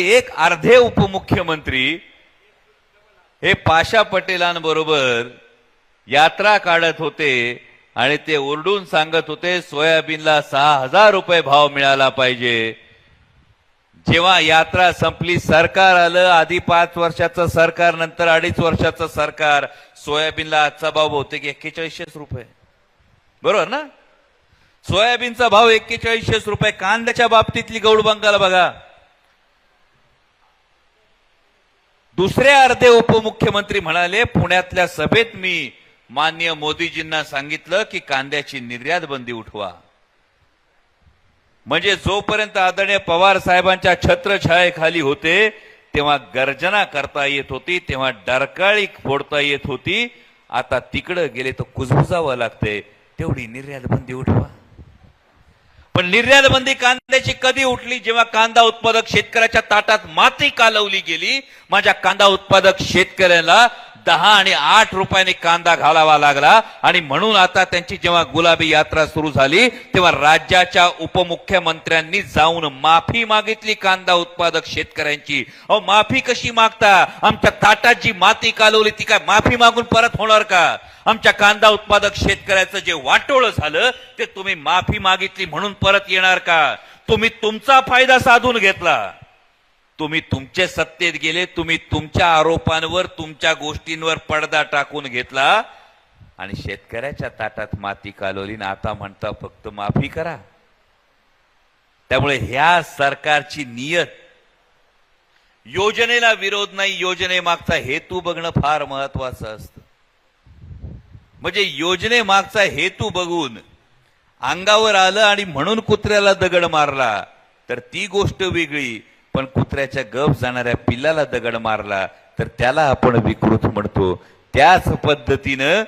एक अर्धे उपमुख्यमंत्री हे पाशा पटेलांबरोबर यात्रा काढत होते आणि ते ओरडून सांगत होते सोयाबीनला सहा हजार रुपये भाव मिळाला पाहिजे. जेव्हा यात्रा संपली सरकार आलं आधी पाच वर्षाचं सरकार नंतर अडीच वर्षाचं सरकार. सोयाबीनला आजचा भाव बहुतेक एक्केचाळीसशेच रुपये. बरोबर ना? सोयाबीनचा भाव एक्केचाळीसशेच रुपये. कांद्याच्या बाबतीतली गौड बंगाल बघा. दुसरे अर्धे उपमुख्यमंत्री म्हणाले पुण्यातल्या सभेत मी मान्य मोदीजींना सांगितलं की कांद्याची निर्यात बंदी उठवा. म्हणजे जोपर्यंत आदरणीय पवार साहेबांच्या छत्रछायेखाली होते तेव्हा गर्जना करता येत होती तेव्हा डरकाळी फोडता येत होती. आता तिकडं गेले तर कुजबुजावं लागते तेवढी निर्यात बंदी उठवा. पण निर्यात बंदी कांद्याची कधी उठली? जेव्हा कांदा उत्पादक शेतकऱ्याच्या ताटात माती कालवली गेली माझ्या कांदा उत्पादक शेतकऱ्याला दहा आणि आठ रुपयाने कांदा घालावा लागला. आणि म्हणून आता त्यांची जेव्हा गुलाबी यात्रा सुरू झाली तेव्हा राज्याच्या उपमुख्यमंत्र्यांनी जाऊन माफी मागितली कांदा उत्पादक शेतकऱ्यांची. अहो माफी कशी मागता? आमच्या ताटात जी माती कालवली ती काय माफी मागून परत होणार का? आमच्या कांदा उत्पादक शेतकऱ्याचं जे वाटोळ झालं ते तुम्ही माफी मागितली म्हणून परत येणार का? तुम्ही तुमचा फायदा साधून घेतला. तुम्ही तुमचे सत्तेत गेले तुम्ही तुमच्या आरोपांवर तुमच्या गोष्टींवर पडदा टाकून घेतला आणि शेतकऱ्याच्या ताटात माती कालवली आता म्हणता फक्त माफी करा. त्यामुळे ह्या सरकारची नियत योजनेला विरोध नाही योजनेमागचा हेतू बघणं फार महत्वाचं असतं. म्हणजे योजनेमागचा हेतू बघून अंगावर आलं आणि म्हणून कुत्र्याला दगड मारला तर ती गोष्ट वेगळी. पण कुत्र्याच्या गप जाणाऱ्या पिल्लाला दगड मारला तर त्याला आपण विकृत म्हणतो. त्याच पद्धतीनं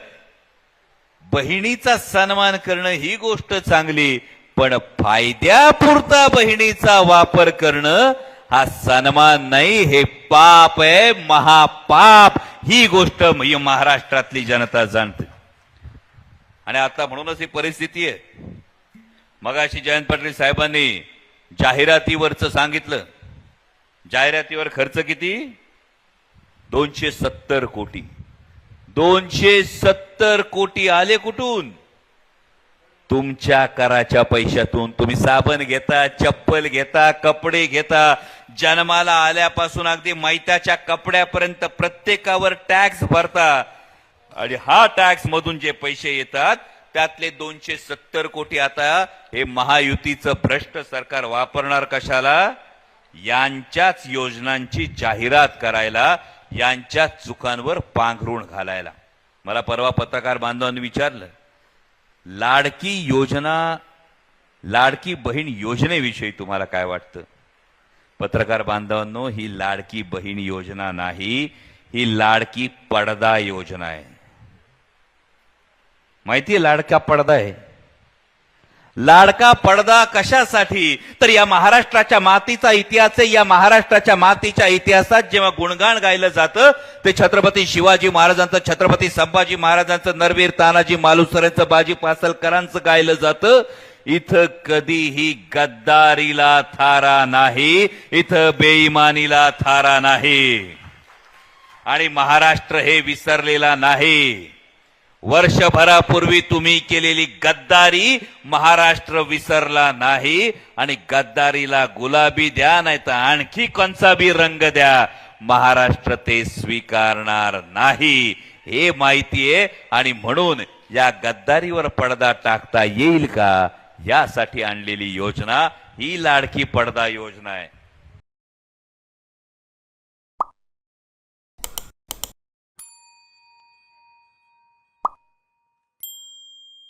बहिणीचा सन्मान करणं ही गोष्ट चांगली पण फायद्यापुरता बहिणीचा वापर करणं हा सन्मान नाही हे पाप आहे महापाप. ही गोष्ट महाराष्ट्रातली जनता जाणते. आणि आता म्हणूनच ही परिस्थिती आहे. मगाशी जयंत पाटील साहेबांनी जाहिरातीवरचं सांगितलं. जाहिरातीवर खर्च किती? दोनशे सत्तर कोटी. दोनशे सत्तर कोटी आले कुठून? तुमच्या कराच्या पैशातून. तुम्ही साबण घेता चप्पल घेता कपडे घेता. जन्माला आल्यापासून अगदी मैताच्या कपड्यापर्यंत प्रत्येकावर टॅक्स भरता. आणि हा टॅक्स मधून जे पैसे येतात त्यातले दोनशे सत्तर कोटी आता हे महायुतीचं भ्रष्ट सरकार वापरणार कशाला? यांच्याच योजनांची जाहिरात करायला यांच्याच चुकांवर पांघरुण घालायला. मला परवा पत्रकार बांधवांनी विचारलं लाडकी योजना लाडकी बहीण योजनेविषयी तुम्हाला काय वाटतं? पत्रकार बांधवांनो ही लाडकी बहीण योजना नाही ही लाडकी पडदा योजना आहे. माहितीये लाडका पडदा आहे? लाडका पडदा कशासाठी? तर या महाराष्ट्राच्या मातीचा इतिहास आहे. या महाराष्ट्राच्या मातीच्या इतिहासात जेव्हा गुणगान गायलं जातं ते छत्रपती शिवाजी महाराजांचं छत्रपती संभाजी महाराजांचं नरवीर तानाजी मालुसरेंचं बाजी पासलकरांचं गायलं जातं. इथं कधीही गद्दारीला थारा नाही. इथं बेईमानीला थारा नाही. आणि महाराष्ट्र हे विसरलेला नाही. वर्षभरापूर्वी तुम्ही केलेली गद्दारी महाराष्ट्र विसरला नाही आणि गद्दारीला गुलाबी द्या नाही तर आणखी कोणचाबी रंग द्या. महाराष्ट्र ते स्वीकारणार नाही. हे माहिती आहे. आणि म्हणून या गद्दारीवर पडदा टाकता येईल का? यासाठी आणलेली योजना ही लाडकी पडदा योजना आहे.